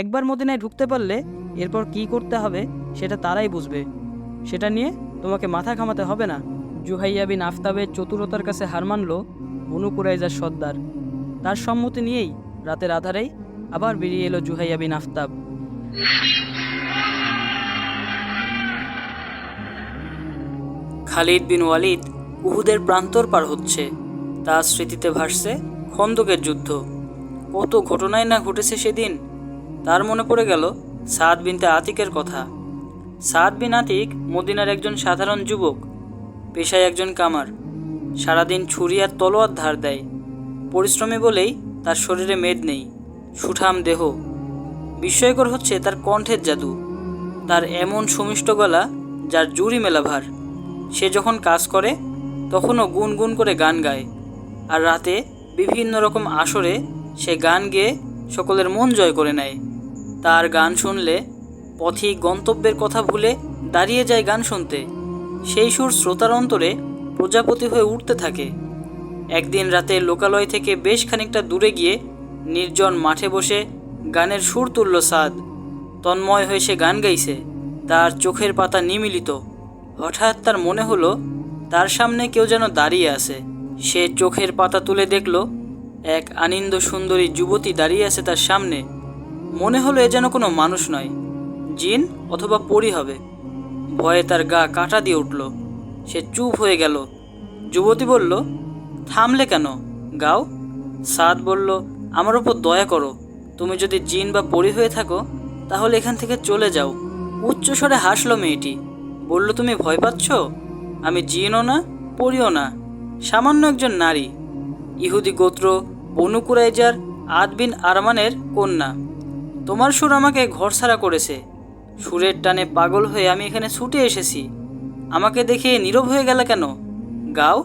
একবার মদিনায় ঢুকতে পারলে এরপর কি করতে হবে সেটা তারাই বুঝবে। সেটা নিয়ে তোমাকে মাথা ঘামাতে হবে না। জুহাইয়া বিন আফতাবের চতুরতার কাছে হার মানল বনু কুরাইজার সর্দার। তার সম্মতি নিয়েই রাতের আধারেই আবার বেরিয়ে এলো জুহাইয়া বিন আফতাব। খালিদ বিন ওয়ালিদ উহুদের প্রান্তর পার হচ্ছে। তার স্মৃতিতে ভাসছে খন্দকের যুদ্ধ। কত ঘটনাই না ঘটেছে সেদিন তার মনে পড়ে গেল সাদ বিনতে আতিকের কথা। সাদ বিন আতিক মদিনার একজন সাধারণ যুবক, পেশায় একজন কামার। সারাদিন ছুরি আর তলোয়ার ধার দেয়। পরিশ্রমী বলেই তার শরীরে মেদ নেই, সুঠাম দেহ। বিস্ময়কর হচ্ছে তার কণ্ঠের জাদু, তার এমন সুমিষ্ট গলা যার জুরি মেলা ভার সে যখন কাজ করে, তখনও গুনগুন করে গান গায় আর রাতে বিভিন্ন রকম আসরে সে গান গেয়ে সকলের মন জয় করে নেয়। তার গান শুনলে পথিক গন্তব্যের কথা ভুলে দাঁড়িয়ে যায় গান শুনতে। সেই সুর শ্রোতার অন্তরে প্রজাপতি হয়ে উঠতে থাকে। একদিন রাতে লোকালয় থেকে বেশ খানিকটা দূরে গিয়ে নির্জন মাঠে বসে গানের সুর তুলল সাদ। তন্ময় হয়ে সে গান গাইছে। তার চোখের পাতা নিমিলিত। হঠাৎ তার মনে হলো, তার সামনে কেউ যেন দাঁড়িয়ে আছে। সে চোখের পাতা তুলে দেখল, এক আনন্দ সুন্দরী যুবতী দাঁড়িয়ে আছে তার সামনে। মনে হলো এ যেন কোনো মানুষ নয়। জিন অথবা পরি হবে। ভয়ে তার গা কাটা দিয়ে উঠল। সে চুপ হয়ে গেল। যুবতী বলল, থামলে কেন? গাও। সাদ বলল, আমার ওপর দয়া করো। তুমি যদি জিন বা পরি হয়ে থাকো, তাহলে এখান থেকে চলে যাও। উচ্চস্বরে হাসলো মেয়েটি। বলল, তুমি ভয় পাচ্ছ? আমি জিনও না, পরিও না। সামান্য একজন নারী। ইহুদি গোত্র, বনু কুরাইজার আদ বিন আরমানের কন্যা। তোমার সুর আমাকে ঘরছাড়া করেছে। সুরের টানে পাগল হয়ে আমি এখানে ছুটে এসেছি। আমাকে দেখে নীরব হয়ে গেল কেন? গাও।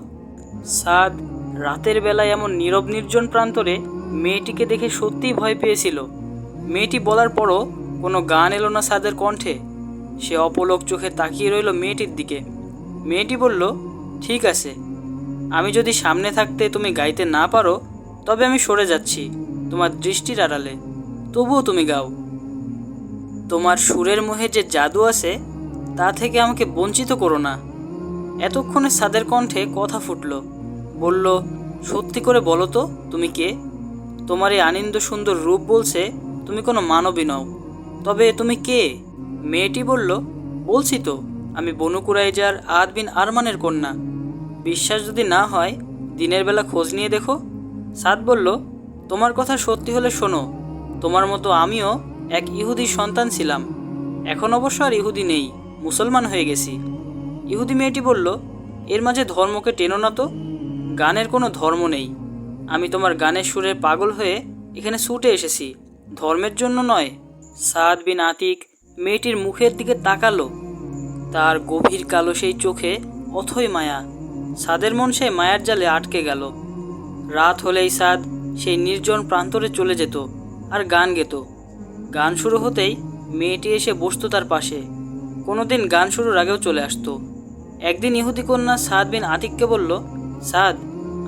সাদ, রাতের বেলায় এমন নীরব নির্জন প্রান্তরে মেয়েটিকে দেখে সত্যিই ভয় পেয়েছিল। মেয়েটি বলার পরও কোনো গান এলো না সাদের কণ্ঠে। সে অপলক চোখে তাকিয়ে রইল মেয়েটির দিকে। মেয়েটি বলল, ঠিক আছে। আমি যদি সামনে থাকতে তুমি গাইতে না পারো, তবে আমি সরে যাচ্ছি তোমার দৃষ্টির আড়ালে। তবুও তুমি গাও। তোমার সুরের মোহে যে জাদু আছে, তা থেকে আমাকে বঞ্চিত করো না। এতক্ষণে সাদের কণ্ঠে কথা ফুটল। বলল, সত্যি করে বলো তো, তুমি কে? তোমার এই আনন্দ সুন্দর রূপ বলছে, তুমি কোনো মানবী নও। তবে তুমি কে? মেয়েটি বলল, বলছি তো, আমি বনু কুরাইজার আদ বিন আরমানের কন্যা। বিশ্বাস যদি না হয়, দিনের বেলা খোঁজ নিয়ে দেখো। সাদ বলল, তোমার কথা সত্যি হলে শোনো তোমার মতো আমিও এক ইহুদির সন্তান ছিলাম। এখন অবশ্য আর ইহুদি নেই, মুসলমান হয়ে গেছি। ইহুদি মেয়েটি বলল, এর মাঝে ধর্মকে টেনো না তো? গানের কোনো ধর্ম নেই। আমি তোমার গানের সুরে পাগল হয়ে এখানে ছুটে এসেছি। ধর্মের জন্য নয়, সাদ বিন আতিক মেয়েটির মুখের দিকে তাকালো। তার গভীর কালো সেই চোখে অথই মায়া। সাদের মন সেই মায়ার জালে আটকে গেল। রাত হলেই সাদ সেই নির্জন প্রান্তরে চলে যেত। আর গান গেত। গান শুরু হতেই মেয়েটি এসে বসতো তার পাশে। কোনোদিন গান শুরুর আগেও চলে আসতো। একদিন ইহুদি কন্যা সাদ বিন আতিককে বলল, সাদ,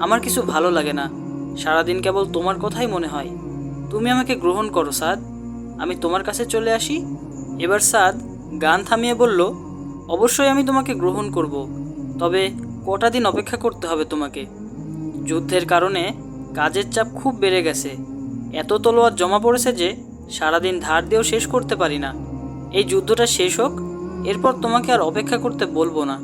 আমার কিছু ভালো লাগে না। সারাদিন কেবল তোমার কথাই মনে হয়। তুমি আমাকে গ্রহণ করো, সাদ। আমি তোমার কাছে চলে আসি। এবার সাদ গান থামিয়ে বলল, অবশ্যই আমি তোমাকে গ্রহণ করব। তবে কটা দিন অপেক্ষা করতে হবে তোমাকে। যুদ্ধের কারণে কাজের চাপ খুব বেড়ে গেছে। এত তলোয়ার জমা পড়েছে যে সারাদিন ধার দিয়েও শেষ করতে পারি না। এই যুদ্ধটা শেষ হোক, এরপর তোমাকে আর অপেক্ষা করতে বলব না।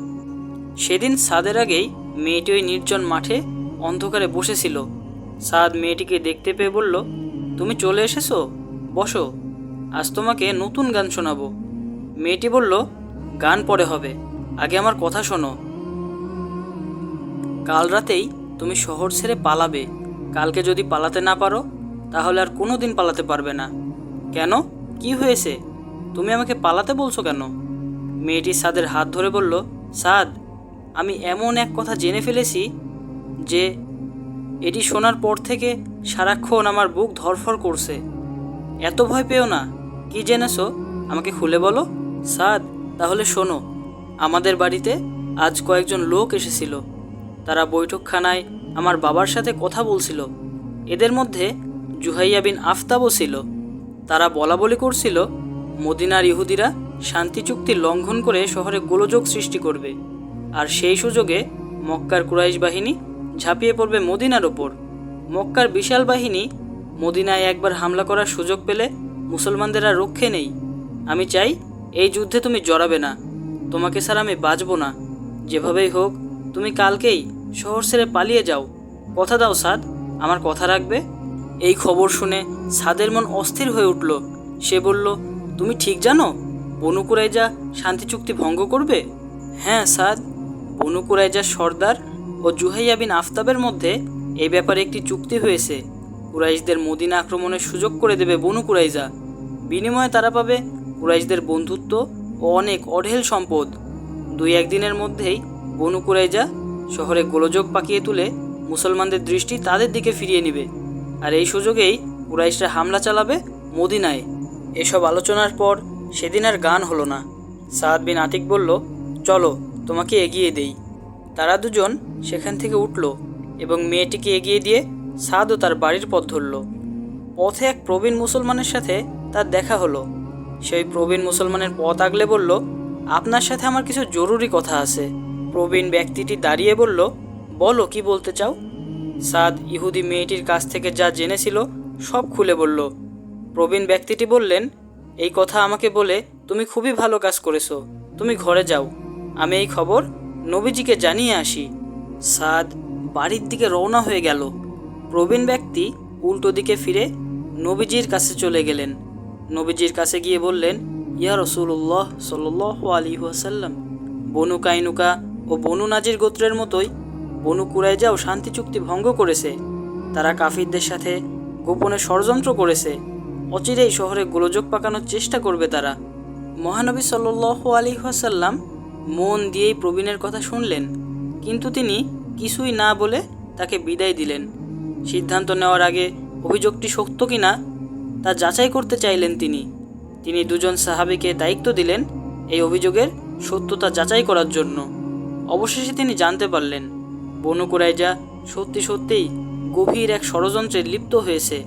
সেদিন সাদের আগেই মেয়েটি ওই নির্জন মাঠে অন্ধকারে বসেছিল। সাদ মেয়েটিকে দেখতে পেয়ে বলল, তুমি চলে এসেছ? বসো। আজ তোমাকে নতুন গান শোনাবো। মেয়েটি বলল, গান পরে হবে। আগে আমার কথা শোনো। কাল রাতেই তুমি শহর ছেড়ে পালাবে। কালকে যদি পালাতে না পারো তাহলে আর কোনো দিন পালাতে পারবে না। কেন? কি হয়েছে? তুমি আমাকে পালাতে বলছো কেন? মেয়েটি সাদের হাত ধরে বলল, সাদ, আমি এমন এক কথা জেনে ফেলেছি যে এটি শোনার পর থেকে সারাক্ষণ আমার বুক ধরফর করছে। এত ভয় পেও না। কি জেনেছো? আমাকে খুলে বলো। সাদ, তাহলে শোনো, আমাদের বাড়িতে আজ কয়েকজন লোক এসেছিল। তারা বৈঠকখানায় আমার বাবার সাথে কথা বলছিল। এদের মধ্যে জুহাইয়া বিন আফতাবও ছিল। তারা বলা বলি করছিল, মদিনার ইহুদিরা শান্তি চুক্তি লঙ্ঘন করে শহরে গোলযোগ সৃষ্টি করবে, আর সেই সুযোগে মক্কার কুরাইশ বাহিনী ঝাঁপিয়ে পড়বে মদিনার ওপর। মক্কার বিশাল বাহিনী মদিনায় একবার হামলা করার সুযোগ পেলে মুসলমানদের আর রক্ষে নেই। আমি চাই, এই যুদ্ধে তুমি জড়াবে না। তোমাকে স্যার আমি বাঁচব না। যেভাবেই হোক, তুমি কালকেই শহর ছেড়ে পালিয়ে যাও। কথা দাও সাদ, আমার কথা রাখবে। এই খবর শুনে সাদের মন অস্থির হয়ে উঠল। সে বলল, তুমি ঠিক জানো? বনু কুরাইজা শান্তি চুক্তি ভঙ্গ করবে? হ্যাঁ সাদ। বনু কুরাইজার সর্দার ও জুহাইয়া বিন আফতাবের মধ্যে এই ব্যাপারে একটি চুক্তি হয়েছে। কুরাইশদের মদিনা আক্রমণের সুযোগ করে দেবে বনু কুরাইজা। বিনিময়ে তারা পাবে কুরাইশদের বন্ধুত্ব ও অনেক অঢেল সম্পদ। দুই একদিনের মধ্যেই বনু কুরাইজা শহরে গোলযোগ পাকিয়ে তুলে মুসলমানদের দৃষ্টি তাদের দিকে ফিরিয়ে নেবে। আর এই সুযোগেই কুরাইশরা হামলা চালাবে মদিনায়। এসব আলোচনার পর সেদিন আর গান হলো না। সাদ বিন আতিক বলল, চলো, তোমাকে এগিয়ে দেই। তারা দুজন সেখান থেকে উঠল এবং মেয়েটিকে এগিয়ে দিয়ে সাদও তার বাড়ির পথ ধরল। পথে এক প্রবীণ মুসলমানের সাথে তার দেখা হলো। সেই প্রবীণ মুসলমানের পথ আগলে বলল, আপনার সাথে আমার কিছু জরুরি কথা আছে। প্রবীণ ব্যক্তিটি দাঁড়িয়ে বলল, বলো, কি বলতে চাও? সাদ ইহুদি মেয়েটির কাছ থেকে যা জেনেছিল, সব খুলে বলল, প্রবীণ ব্যক্তিটি বললেন, এই কথা আমাকে বলে তুমি খুবই ভালো কাজ করেছ, তুমি ঘরে যাও, আমি এই খবর নবীজিকে জানিয়ে আসি। সাদ বাড়ির দিকে রওনা হয়ে গেল। প্রবীণ ব্যক্তি উল্টো দিকে ফিরে নবীজির কাছে চলে গেলেন। নবীজির কাছে গিয়ে বললেন, ইয়া রসুল্লাহ সাল আলী ওয়াসাল্লাম, বনু কাইনুকা ও বনু নাজির গোত্রের মতোই বনু কুরাইজাও শান্তি চুক্তি ভঙ্গ করেছে। তারা কাফিরদের সাথে গোপনে ষড়যন্ত্র করেছে। অচিরেই শহরে গোলযোগ পাকানোর চেষ্টা করবে তারা। মহানবী সাল্লাহ আলী ওয়াসাল্লাম মন দিয়েই প্রবীণের কথা শুনলেন। কিন্তু তিনি কিছুই না বলে তাকে বিদায় দিলেন। সিদ্ধান্ত নেওয়ার আগে অভিযোগটি সত্য কিনা তা যাচাই করতে চাইলেন তিনি। তিনি দুজন সাহাবিকে দায়িত্ব দিলেন এই অভিযোগের সত্যতা যাচাই করার জন্য। অবশেষে তিনি জানতে পারলেন বনু কুরাইজা সত্যি সত্যিই গভীর এক ষড়যন্ত্রে লিপ্ত হয়েছে।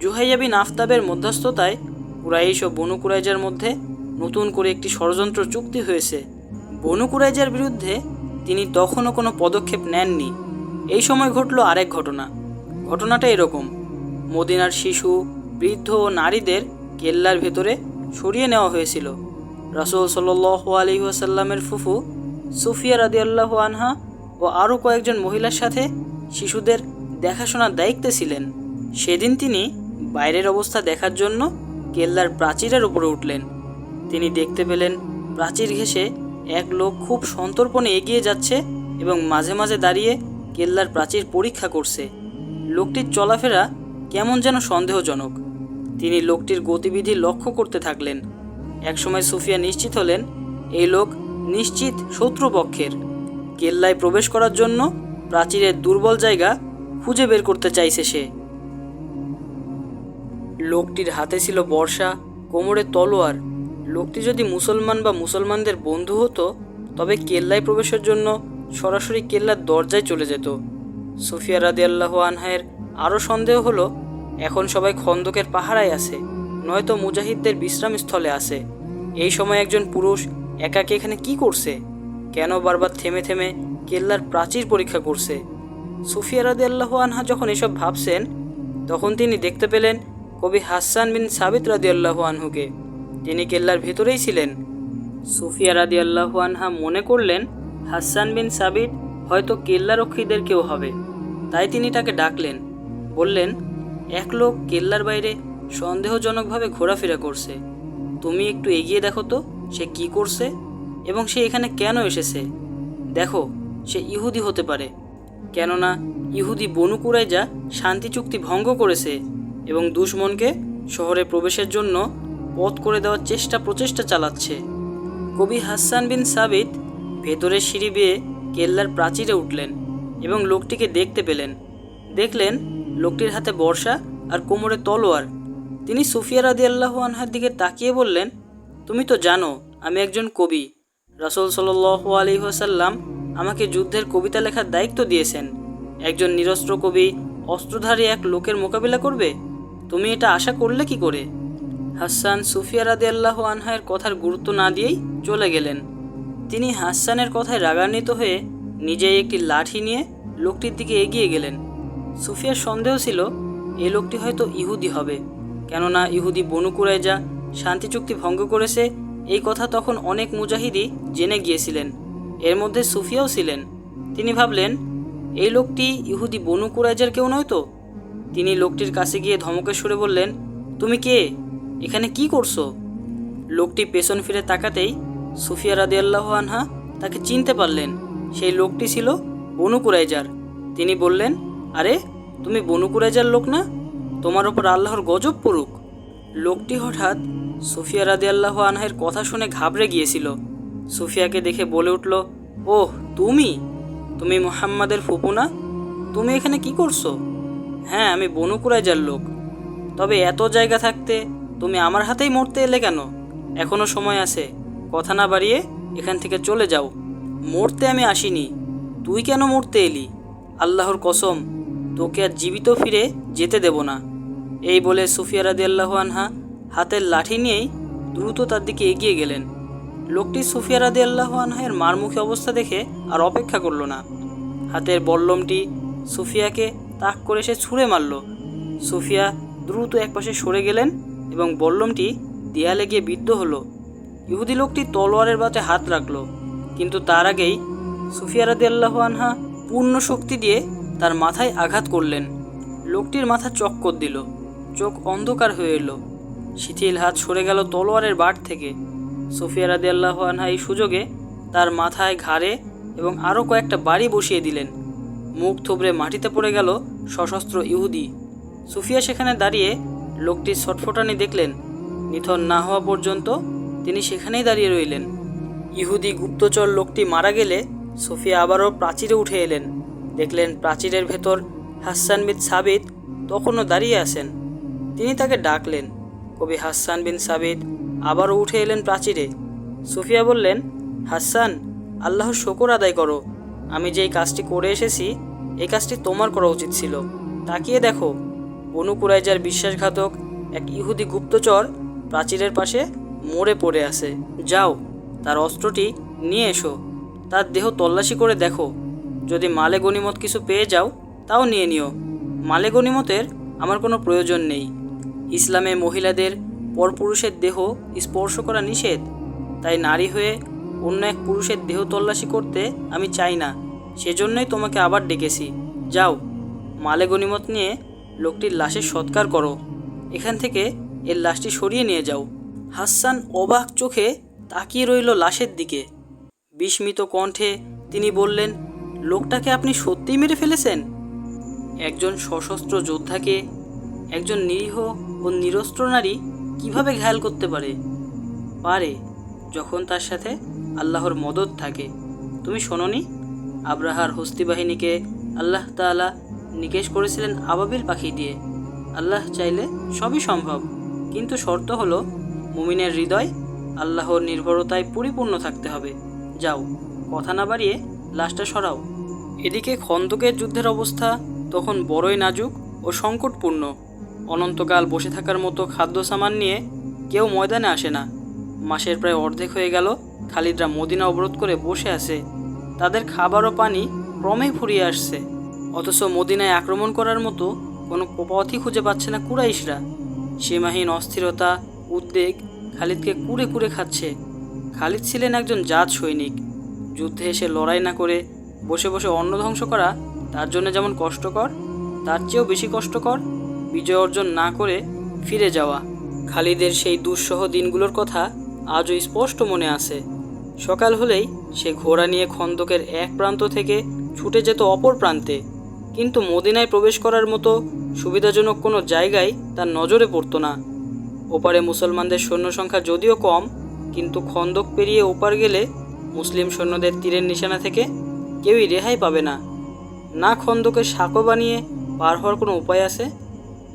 জুহাইয়া বিন আফতাবের মধ্যস্থতায় কুরাইশ ও বনু কুরাইজার মধ্যে নতুন করে একটি ষড়যন্ত্র চুক্তি হয়েছে। বনু কুরাইজার বিরুদ্ধে তিনি তখনও কোনো পদক্ষেপ নেননি। এই সময় ঘটল আরেক ঘটনা। ঘটনাটা এরকম। মদিনার শিশু, বৃদ্ধ ও নারীদের কেল্লার ভেতরে সরিয়ে নেওয়া হয়েছিল। রাসুল সাল্লাহ আলী ওয়াসাল্লামের ফুফু সুফিয়া রাদি আল্লাহ আনহা ও আরও কয়েকজন মহিলার সাথে শিশুদের দেখাশোনার দায়িত্বে ছিলেন। সেদিন তিনি বাইরের অবস্থা দেখার জন্য কেল্লার প্রাচীরের উপরে উঠলেন। তিনি দেখতে পেলেন প্রাচীর ঘেঁষে এক লোক খুব সন্তর্পণে এগিয়ে যাচ্ছে এবং মাঝে মাঝে দাঁড়িয়ে কেল্লার প্রাচীর পরীক্ষা করছে। লোকটির চলাফেরা কেমন যেন সন্দেহজনক। তিনি লোকটির গতিবিধি লক্ষ্য করতে থাকলেন। একসময় সুফিয়া নিশ্চিত হলেন, এই লোক নিশ্চিত শত্রুপক্ষের। কেল্লায় প্রবেশ করার জন্য প্রাচীরের দুর্বল জায়গা খুঁজে বের করতে চাইছে সে। লোকটির হাতে ছিল বর্ষা, কোমরে তলোয়ার। লোকটি যদি মুসলমান বা মুসলমানদের বন্ধু হতো, তবে কেল্লায় প্রবেশের জন্য সরাসরি কেল্লার দরজায় চলে যেত। সুফিয়া রাদি আল্লাহ আনহায়ের আরও সন্দেহ হলো, এখন সবাই খন্দকের পাহারায় আছে, নয়তো মুজাহিদদের বিশ্রামস্থলে আছে। এই সময় একজন পুরুষ, একাকে এখানে কি করছে? কেন বারবার থেমে থেমে কেল্লার প্রাচীর পরীক্ষা করছে? সুফিয়া রাদি আল্লাহ আনহা যখন এসব ভাবছেন, তখন তিনি দেখতে পেলেন কবি হাসান বিন সাবিত রাদি আল্লাহ আনহুকে। তিনি কেল্লার ভেতরেই ছিলেন। সুফিয়া রাদি আল্লাহ আনহা মনে করলেন, হাসান বিন সাবিত হয়তো কেল্লারক্ষীদের কেউ হবে। তাই তিনি তাকে ডাকলেন। বললেন, এক লোক কেল্লার বাইরে সন্দেহজনকভাবে ঘোরাফেরা করছে। তুমি একটু এগিয়ে দেখো তো, সে কি করছে? এবং সে এখানে কেন এসেছে? দেখো, সে ইহুদি হতে পারে। কেননা, ইহুদি বনুকুরাই যা শান্তি চুক্তি ভঙ্গ করেছে এবং দুশ্মনকে শহরে প্রবেশের জন্য পথ করে দেওয়ার চেষ্টা প্রচেষ্টা চালাচ্ছে। কবি হাসান বিন সাবিত ভেতরের সিঁড়ি বেয়ে কেল্লার প্রাচীরে উঠলেন এবং লোকটিকে দেখতে পেলেন। দেখলেন, লোকটির হাতে বর্ষা আর কোমরে তলোয়ার। তিনি সুফিয়া রাদি আল্লাহ আনহার দিকে তাকিয়ে বললেন, তুমি তো জানো, আমি একজন কবি। রাসুল সাল আলী ওসাল্লাম আমাকে যুদ্ধের কবিতা লেখার দায়িত্ব দিয়েছেন। একজন নিরস্ত্র কবি অস্ত্রধারী এক লোকের মোকাবিলা করবে? তুমি এটা আশা করলে কি করে? হাসান সুফিয়া রাদি আল্লাহ আনহায়ের কথার গুরুত্ব না দিয়েই চলে গেলেন। তিনি হাসানের কথায় রাগান্বিত হয়ে নিজেই একটি লাঠি নিয়ে লোকটির দিকে এগিয়ে গেলেন। সুফিয়ার সন্দেহ ছিল এই লোকটি হয়তো ইহুদি হবে, কেননা ইহুদি বনু কুরাইজা শান্তি চুক্তি ভঙ্গ করেছে এই কথা তখন অনেক মুজাহিদি জেনে গিয়েছিলেন। এর মধ্যে সুফিয়াও ছিলেন। তিনি ভাবলেন, এই লোকটি ইহুদি বনু কুরাইজার কেউ নয় তো? তিনি লোকটির কাছে গিয়ে ধমকের সুরে বললেন, তুমি কে? এখানে কি করছ? লোকটি পেছন ফিরে তাকাতেই সুফিয়া রাদি আল্লাহ আনহা তাকে চিনতে পারলেন। সেই লোকটি ছিল বনু কুরাইজার। তিনি বললেন, আরে, তুমি বনু কুরাইজার লোক না? তোমার ওপর আল্লাহর গজব পড়ুক। লোকটি হঠাৎ সুফিয়া রাদি আল্লাহ আনহের কথা শুনে ঘাবড়ে গিয়েছিল। সুফিয়াকে দেখে বলে উঠল, ওহ, তুমি? তুমি মোহাম্মদের ফুপু না? তুমি এখানে কি করছ? হ্যাঁ আমি বনু কুরাইজার লোক। তবে এত জায়গা থাকতে তুমি আমার হাতেই মরতে এলে কেন? এখনও সময় আছে। কথা না বাড়িয়ে এখান থেকে চলে যাও। মরতে আমি আসিনি। তুই কেন মরতে এলি? আল্লাহর কসম, তোকে আর জীবিত ফিরে যেতে দেব না। এই বলে সুফিয়া রাদি আল্লাহ আনহা হাতের লাঠি নিয়েই দ্রুত তার দিকে এগিয়ে গেলেন। লোকটি সুফিয়া রাদি আল্লাহ আনহায়ের মারমুখী অবস্থা দেখে আর অপেক্ষা করল না। হাতের বল্লমটি সুফিয়াকে তাক করে সে ছুঁড়ে মারল। সুফিয়া দ্রুত একপাশে সরে গেলেন এবং বল্লমটি দেয়ালে গিয়ে বিদ্ধ হলো। ইহুদি লোকটি তলোয়ারের বাতে হাত রাখল, কিন্তু তার আগেই সুফিয়া রাদি আল্লাহ আনহা পূর্ণ শক্তি দিয়ে তার মাথায় আঘাত করলেন। লোকটির মাথা চক্কর দিল, চোখ অন্ধকার হয়ে এলো। শিথিল হাত সরে গেল তলোয়ারের বাট থেকে। সুফিয়া রাদি আল্লাহ আনহা এই সুযোগে তার মাথায় ঘাড়ে এবং আরও কয়েকটা বাড়ি বসিয়ে দিলেন। মুখ থুবড়ে মাটিতে পড়ে গেল সশস্ত্র ইহুদি। সুফিয়া সেখানে দাঁড়িয়ে লোকটির ছটফটানি দেখলেন। নিথর না হওয়া পর্যন্ত তিনি সেখানেই দাঁড়িয়ে রইলেন। ইহুদি গুপ্তচর লোকটি মারা গেলে সুফিয়া আবারও প্রাচীরে উঠে এলেন। দেখলেন প্রাচীরের ভেতর হাসান বিন সাবিত তখনও দাঁড়িয়ে আছেন। তিনি তাকে ডাকলেন কবি হাসান বিন সাবিত আবারও উঠে এলেন প্রাচীরে। সুফিয়া বললেন, হাসান, আল্লাহর শকর আদায় করো। আমি যেই কাজটি করে এসেছি, এই কাজটি তোমার করা উচিত ছিল। তাকিয়ে দেখো, বনু কুরাইজার বিশ্বাসঘাতক এক ইহুদি গুপ্তচর প্রাচীরের পাশে মরে পড়ে আছে। যাও, তার অস্ত্রটি নিয়ে এসো। তার দেহ তল্লাশি করে দেখো। যদি মালে গনিমত কিছু পেয়ে যাও, তাও নিয়ে নিও। মালে গনিমতের আমার কোনো প্রয়োজন নেই। ইসলামে মহিলাদের পরপুরুষের দেহ স্পর্শ করা নিষেধ? তাই নারী হয়ে অন্য এক পুরুষের দেহ তল্লাশি করতে আমি চাই না। সেজন্যই তোমাকে আবার ডেকেছি। যাও, মালে গনিমত নিয়ে লোকটির লাশের সৎকার করো। এখান থেকে এর লাশটি সরিয়ে নিয়ে যাও। হাসান অবাক চোখে তাকিয়ে রইল লাশের দিকে। বিস্মিত কণ্ঠে তিনি বললেন, লোকটাকে আপনি সত্যিই মেরে ফেলেছেন? একজন সশস্ত্র যোদ্ধাকে একজন নিরীহ ও নিরস্ত্র নারী কীভাবে ঘায়াল করতে পারে? পারে, যখন তার সাথে আল্লাহর মদত থাকে। তুমি শোনোনি? আব্রাহার হস্তি বাহিনীকে আল্লাহ তাআলা নিকেশ করেছিলেন আবাবিল পাখি দিয়ে। আল্লাহ চাইলে সবই সম্ভব, কিন্তু শর্ত হলো, মুমিনের হৃদয় আল্লাহর নির্ভরতায় পরিপূর্ণ থাকতে হবে। যাও, কথা না বাড়িয়ে লাশটা সরাও। এদিকে খন্দকের যুদ্ধের অবস্থা তখন বড়ই নাজুক ও সংকটপূর্ণ। অনন্তকাল বসে থাকার মতো খাদ্য সামান নিয়ে কেউ ময়দানে আসে না। মাসের প্রায় অর্ধেক হয়ে গেল, খালিদরা মদিনা অবরোধ করে বসে আছে। তাদের খাবার ও পানি ক্রমেই ফুরিয়ে আসছে। অথচ মদিনায় আক্রমণ করার মতো কোনো পথই খুঁজে পাচ্ছে না কুরাইশরা। সীমাহীন অস্থিরতা, উদ্বেগ খালিদকে কুড়ে কুড়ে খাচ্ছে। খালিদ ছিলেন একজন জাত সৈনিক। যুদ্ধে এসে লড়াই না করে বসে বসে অন্ন ধ্বংস করা তার জন্য যেমন কষ্টকর, তার চেয়েও বেশি কষ্টকর বিজয় অর্জন না করে ফিরে যাওয়া। খালিদের সেই দুঃসহ দিনগুলোর কথা আজও স্পষ্ট মনে আছে। সকাল হলেই সে ঘোড়া নিয়ে খন্দকের এক প্রান্ত থেকে ছুটে যেত অপর প্রান্তে। কিন্তু মদিনায় প্রবেশ করার মতো সুবিধাজনক কোনো জায়গায় তার নজরে পড়তো না। ওপারে মুসলমানদের সৈন্য সংখ্যা যদিও কম, কিন্তু খন্দক পেরিয়ে ওপার গেলে মুসলিম সৈন্যদের তীরের নিশানা থেকে কেউই রেহাই পাবে না। না খন্দকে সাঁকো বানিয়ে পার হওয়ার কোনো উপায় আছে?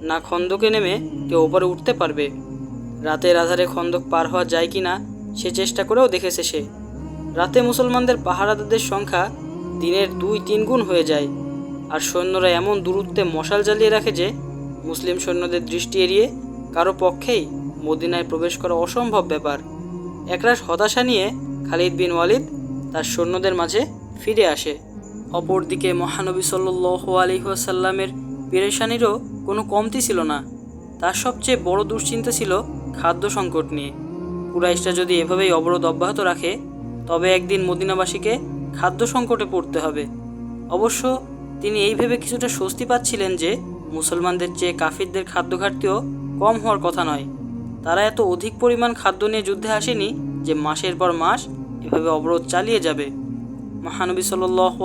না খন্দকে নেমে কেউ ওপরে উঠতে পারবে। রাতের আধারে খন্দক পার হওয়া যায় কি না, সে চেষ্টা করেও দেখেছে সে। রাতে মুসলমানদের পাহারাদারদের সংখ্যা দিনের দুই তিন গুণ হয়ে যায়। আর সৈন্যরা এমন দূরত্বে মশাল জ্বালিয়ে রাখে যে, মুসলিম সৈন্যদের দৃষ্টি এড়িয়ে কারও পক্ষেই মদিনায় প্রবেশ করা অসম্ভব ব্যাপার। একরাশ হতাশা নিয়ে খালিদ বিন ওয়ালিদ তার সৈন্যদের মাঝে ফিরে আসে। অপরদিকে মহানবী সাল্লাহ আলহিহাসাল্লামের পেরেশানিরও কোনো কমতি ছিল না। তার সবচেয়ে বড় দুশ্চিন্তা ছিল খাদ্য সংকট নিয়ে। কুরাইশরা যদি এভাবেই অবরোধ অব্যাহত রাখে, তবে একদিন মদিনাবাসীকে খাদ্য সংকটে পড়তে হবে। অবশ্য তিনি এই ভেবে কিছুটা স্বস্তি পাচ্ছিলেন যে মুসলমানদের চেয়ে কাফিরদের খাদ্য ঘাটতিও কম হওয়ার কথা নয়। তারা এত অধিক পরিমাণ খাদ্য নিয়ে যুদ্ধে আসেনি যে মাসের পর মাস এভাবে অবরোধ চালিয়ে যাবে। মহানবী সাল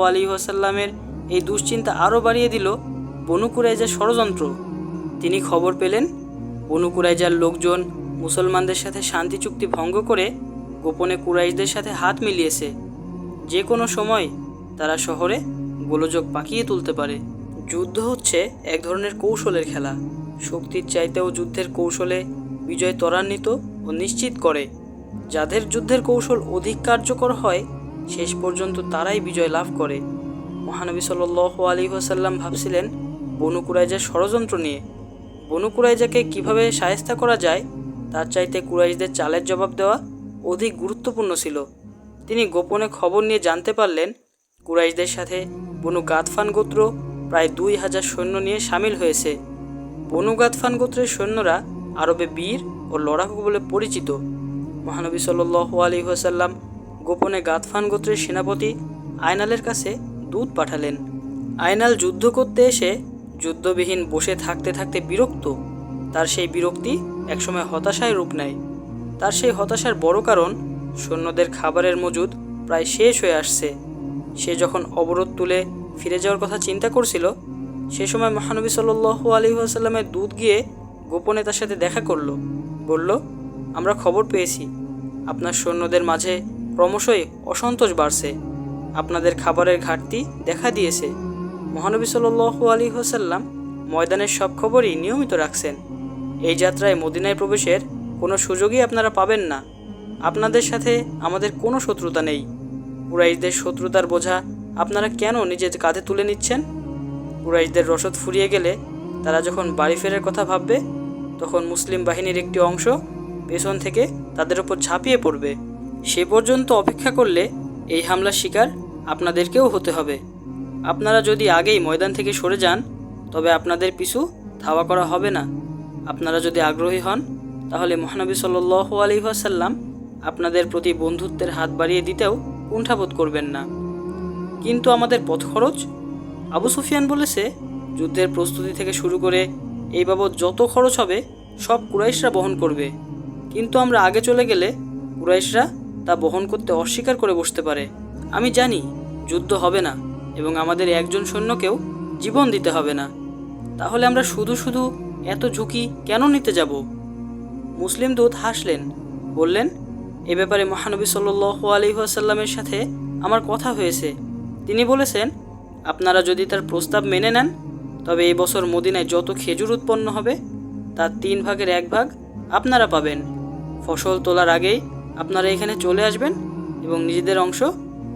আলী ওয়াসাল্লামের এই দুশ্চিন্তা আরও বাড়িয়ে দিল বনু কুরাইজার ষড়যন্ত্র। তিনি খবর পেলেন, বনু কুরাইজার লোকজন মুসলমানদের সাথে শান্তি চুক্তি ভঙ্গ করে গোপনে কুরাইশদের সাথে হাত মিলিয়েছে। যে কোনো সময় তারা শহরে গোলযোগ পাকিয়ে তুলতে পারে। যুদ্ধ হচ্ছে এক ধরনের কৌশলের খেলা। শক্তির চাইতেও যুদ্ধের কৌশলে বিজয় ত্বরান্বিত ও নিশ্চিত করে। যাদের যুদ্ধের কৌশল অধিক কার্যকর হয়, শেষ পর্যন্ত তারাই বিজয় লাভ করে। মহানবী সাল আলী ওসাল্লাম ভাবছিলেন বনু কুরাইজার ষড়যন্ত্র নিয়ে। বনু কুরাইজাকে কীভাবে সায়স্তা করা যায়, তার চাইতে কুরাইশদের চালের জবাব দেওয়া অধিক গুরুত্বপূর্ণ ছিল। তিনি গোপনে খবর নিয়ে জানতে পারলেন, কুরাইশদের সাথে বনু গাতফান গোত্র প্রায় দুই হাজার সৈন্য নিয়ে সামিল হয়েছে। বনু গাতফান গোত্রের সৈন্যরা আরবে বীর ও লড়াকু বলে পরিচিত। মহানবী সাল্লাহ আলী ওসাল্লাম গোপনে গাতফান গোত্রের সেনাপতি আয়নালের কাছে দূত পাঠালেন। আয়নাল যুদ্ধ করতে এসে যুদ্ধবিহীন বসে থাকতে থাকতে বিরক্ত। তার সেই বিরক্তি একসময় হতাশায় রূপ নেয়। তার সেই হতাশার বড় কারণ, সৈন্যদের খাবারের মজুদ প্রায় শেষ হয়ে আসছে। সে যখন অবরোধ তুলে ফিরে যাওয়ার কথা চিন্তা করছিল, সে সময় মহানবী সাল্লু আলী আসাল্লামের দুধ গিয়ে গোপনে তার সাথে দেখা করল। বলল, আমরা খবর পেয়েছি। আপনার সৈন্যদের মাঝে ক্রমশই অসন্তোষ বাড়ছে। আপনাদের খাবারের ঘাটতি দেখা দিয়েছে। মহানবী সাল্লু আলী হোসাল্লাম ময়দানের সব খবরই নিয়মিত রাখছেন। এই যাত্রায় মদিনায় প্রবেশের কোনো সুযোগই আপনারা পাবেন না। আপনাদের সাথে আমাদের কোনো শত্রুতা নেই। কুরাইশদের শত্রুতার বোঝা আপনারা কেন নিজের কাঁধে তুলে নিচ্ছেন? কুরাইশদের রসদ ফুরিয়ে গেলে তারা যখন বাড়ি ফেরার কথা ভাববে, তখন মুসলিম বাহিনীর একটি অংশ পেছন থেকে তাদের ওপর ঝাঁপিয়ে পড়বে। সে পর্যন্ত অপেক্ষা করলে এই হামলার শিকার আপনাদেরকেও হতে হবে। আপনারা যদি আগেই ময়দান থেকে সরে যান, তবে আপনাদের পিছু ধাওয়া করা হবে না। আপনারা যদি আগ্রহী হন, তাহলে মহানবী সাল্লাহ আলী আসাল্লাম আপনাদের প্রতি বন্ধুত্বের হাত বাড়িয়ে দিতেও কুণ্ঠাবোধ করবেন না। কিন্তু আমাদের পথ খরচ? আবু সুফিয়ান বলেছে, যুদ্ধের প্রস্তুতি থেকে শুরু করে এই বাবদ যত খরচ হবে, সব কুরাইশরা বহন করবে। কিন্তু আমরা আগে চলে গেলে কুরাইশরা তা বহন করতে অস্বীকার করে বসতে পারে। আমি জানি, যুদ্ধ হবে না। এবং আমাদের একজন সৈন্যকেও জীবন দিতে হবে না। তাহলে আমরা শুধু শুধু এত ঝুঁকি কেন নিতে যাব? মুসলিম দূত হাসলেন, বললেন, এ ব্যাপারে মহানবী সাল্লু আলহিহাসাল্লামের সাথে আমার কথা হয়েছে। তিনি বলেছেন, আপনারা যদি তার প্রস্তাব মেনে নেন, তবে এই বছর মদিনায় যত খেজুর উৎপন্ন হবে, তার তিন ভাগের এক ভাগ আপনারা পাবেন। ফসল তোলার আগেই আপনারা এখানে চলে আসবেন এবং নিজেদের অংশ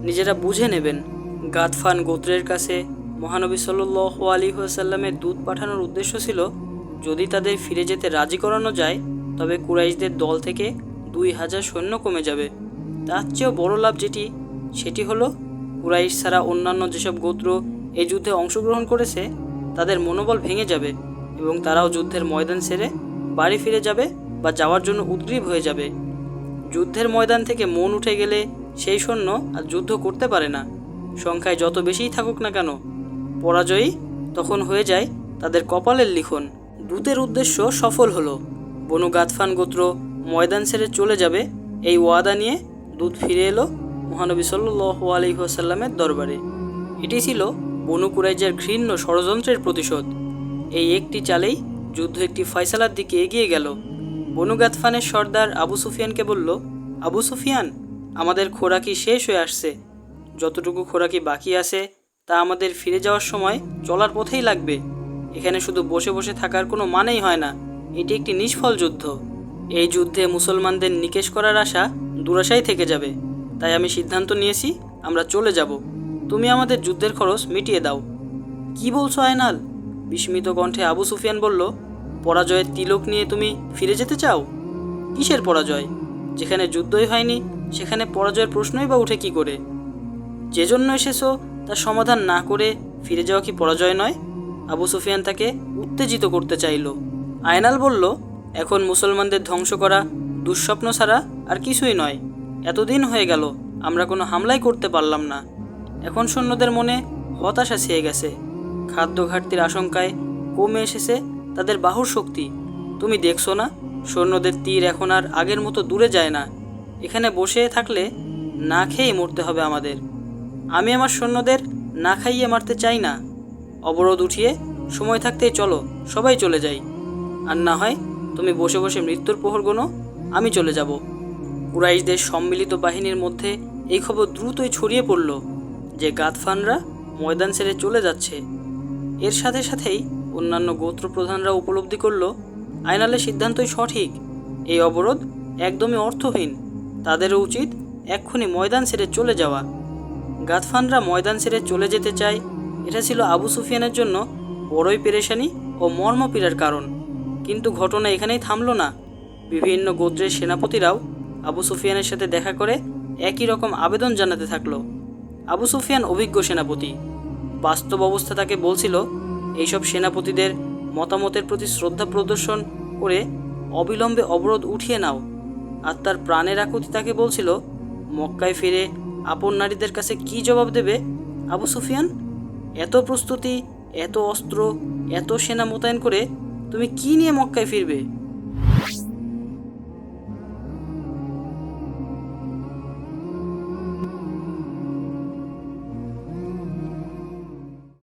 নিজেরা বুঝে নেবেন। গাতফান গোত্রের কাছে মহানবী সাল্লু আলী সাল্লামের দুধ পাঠানোর উদ্দেশ্য ছিল, যদি তাদের ফিরে যেতে রাজি করানো যায়, তবে কুরাইশদের দল থেকে দুই হাজার সৈন্য কমে যাবে। তার চেয়েও বড় লাভ যেটি, সেটি হলো, কুরাইশ ছাড়া অন্যান্য যেসব গোত্র এই যুদ্ধে অংশগ্রহণ করেছে, তাদের মনোবল ভেঙে যাবে এবং তারাও যুদ্ধের ময়দান ছেড়ে বাড়ি ফিরে যাবে বা যাওয়ার জন্য উদ্গ্রীব হয়ে যাবে। যুদ্ধের ময়দান থেকে মন উঠে গেলে সেই সৈন্য আর যুদ্ধ করতে পারে না। সংখ্যায় যত বেশিই থাকুক না কেন, পরাজয়ী তখন হয়ে যায় তাদের কপালের লিখন। দূতের উদ্দেশ্য সফল হলো। বনু গাতফান গোত্র ময়দান ছেড়ে চলে যাবে এই ওয়াদা নিয়ে দুধ ফিরে এলো মহানবী সাল্লু আলহিহাসাল্লামের দরবারে। এটি ছিল বনু কুরাইজার ঘৃণ্য ষড়যন্ত্রের প্রতিশোধ। এই একটি চালেই যুদ্ধ একটি ফয়সালার দিকে এগিয়ে গেল। বনু গাতফানের সর্দার আবু সুফিয়ানকে বলল, আবু সুফিয়ান, আমাদের খোরাকি শেষ হয়ে আসছে। যতটুকু খোরাকি বাকি আছে, তা আমাদের ফিরে যাওয়ার সময় চলার পথেই লাগবে। এখানে শুধু বসে বসে থাকার কোনো মানেই হয় না, এটি একটি নিষ্ফল যুদ্ধ। এই যুদ্ধে মুসলমানদের নিকেশ করার আশা দুরাশাই থেকে যাবে। তাই আমি সিদ্ধান্ত নিয়েছি, আমরা চলে যাব। তুমি আমাদের যুদ্ধের খরচ মিটিয়ে দাও। কি বলছো, আয়নাল? বিস্মিত কণ্ঠে আবু সুফিয়ান বলল, পরাজয়ের তিলক নিয়ে তুমি ফিরে যেতে চাও? কিসের পরাজয়? যেখানে যুদ্ধই হয়নি, সেখানে পরাজয়ের প্রশ্নই বা উঠে কি করে? যে জন্য এসেছ তার সমাধান না করে ফিরে যাওয়া কি পরাজয় নয়? আবু সুফিয়ান তাকে উত্তেজিত করতে চাইল। আয়নাল বলল, এখন মুসলমানদের ধ্বংস করা দুঃস্বপ্ন ছাড়া আর কিছুই নয়। এতদিন হয়ে গেল, আমরা কোনো হামলাই করতে পারলাম না। এখন সৈন্যদের মনে হতাশা ছেয়ে গেছে। খাদ্য ঘাটতির আশঙ্কায় কমে এসেছে তাদের বাহুর শক্তি। তুমি দেখছ না, সৈন্যদের তীর এখন আর আগের মতো দূরে যায় না। এখানে বসে থাকলে না খেয়েই মরতে হবে আমাদের। আমি আমার সৈন্যদের না খাইয়ে মারতে চাই না। অবরোধ উঠিয়ে সময় থাকতেই চলো, সবাই চলে যাই। আর না হয় তুমি বসে বসে মৃত্যুর প্রহর গোনো, আমি চলে যাব। কুরাইশদের সম্মিলিত বাহিনীর মধ্যে এই খবর দ্রুতই ছড়িয়ে পড়ল যে গাতফানরা ময়দান ছেড়ে চলে যাচ্ছে। এর সাথে সাথেই অন্যান্য গোত্র প্রধানরা উপলব্ধি করল, আইনালের সিদ্ধান্তই সঠিক। এই অবরোধ একদমই অর্থহীন। তাদেরও উচিত এক্ষুনি ময়দান ছেড়ে চলে যাওয়া। গাতফানরা ময়দান ছেড়ে চলে যেতে চায়, এটা ছিল আবু সুফিয়ানের জন্য বড়ই পেরেশানি ও মর্মপীড়ার কারণ। কিন্তু ঘটনা এখানেই থামল না। বিভিন্ন গোত্রের সেনাপতিরাও আবু সুফিয়ানের সাথে দেখা করে একই রকম আবেদন জানাতে থাকল। আবু সুফিয়ান অভিজ্ঞ সেনাপতি। বাস্তব অবস্থা তাকে বলছিল, এইসব সেনাপতিদের মতামতের প্রতি শ্রদ্ধা প্রদর্শন করে অবিলম্বে অবরোধ উঠিয়ে নাও। আর তার প্রাণের আকুতি তাকে বলছিল, মক্কায় ফিরে আপন নারীদের কাছে কি জবাব দেবে? আবু সুফিয়ান, এত প্রস্তুতি, এত অস্ত্র, এত সেনা মোতায়েন করে তুমি কি নিয়ে মক্কায় ফিরবে?